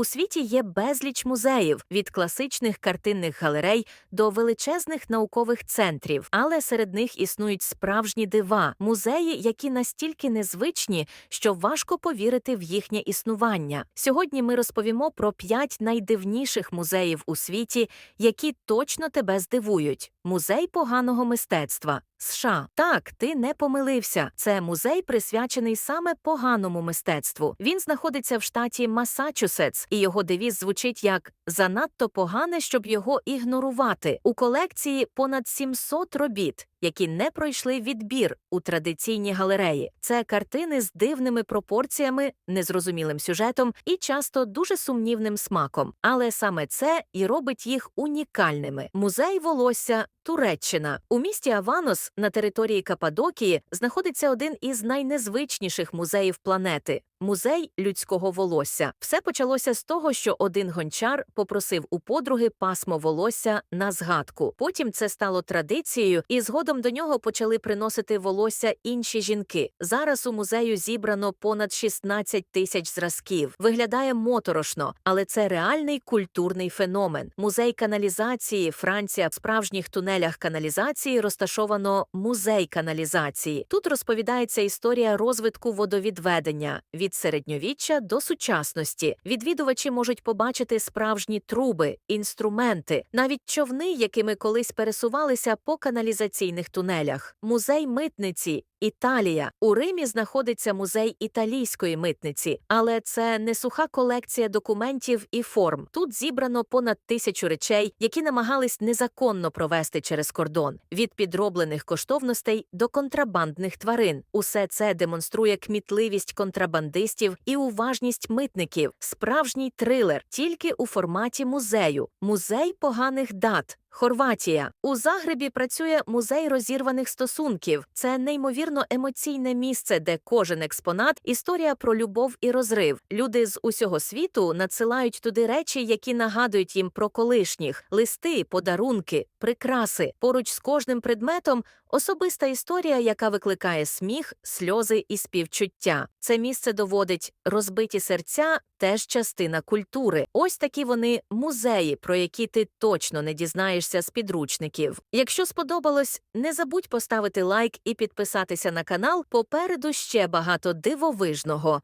У світі є безліч музеїв від класичних картинних галерей до величезних наукових центрів, але серед них існують справжні дива, музеї, які настільки незвичні, що важко повірити в їхнє існування. Сьогодні ми розповімо про п'ять найдивніших музеїв у світі, які точно тебе здивують. Музей поганого мистецтва. США. Так, ти не помилився. Це музей присвячений саме поганому мистецтву. Він знаходиться в штаті Масачусетс, і його девіз звучить як занадто погане, щоб його ігнорувати. У колекції понад 700 робіт. Які не пройшли відбір у традиційні галереї. Це картини з дивними пропорціями, незрозумілим сюжетом і часто дуже сумнівним смаком. Але саме це і робить їх унікальними. Музей волосся Туреччина у місті Аванос на території Каппадокії знаходиться один із найнезвичніших музеїв планети. Музей людського волосся. Все почалося з того, що один гончар попросив у подруги пасмо волосся на згадку. Потім це стало традицією, і згодом до нього почали приносити волосся інші жінки. Зараз у музею зібрано понад 16 тисяч зразків. Виглядає моторошно, але це реальний культурний феномен. Музей каналізації Франція в справжніх тунелях каналізації розташовано музей каналізації. Тут розповідається історія розвитку водовідведення від середньовіччя до сучасності. Відвідувачі можуть побачити справжні труби, інструменти, навіть човни, якими колись пересувалися по каналізаційних тунелях. Музей митниці. Італія у Римі знаходиться музей італійської митниці, але це не суха колекція документів і форм. Тут зібрано понад тисячу речей, які намагались незаконно провести через кордон від підроблених коштовностей до контрабандних тварин. Усе це демонструє кмітливість контрабандистів і уважність митників. Справжній трилер тільки у форматі музею, музей поганих дат. Хорватія у Загребі працює музей розірваних стосунків. Це неймовірно емоційне місце, де кожен експонат історія про любов і розрив. Люди з усього світу надсилають туди речі, які нагадують їм про колишніх: листи, подарунки, прикраси. Поруч з кожним предметом особиста історія, яка викликає сміх, сльози і співчуття. Це місце доводить розбиті серця, теж частина культури. Ось такі вони музеї, про які ти точно не дізнаєшся з підручників. Якщо сподобалось, не забудь поставити лайк і підписатися на канал. Попереду ще багато дивовижного.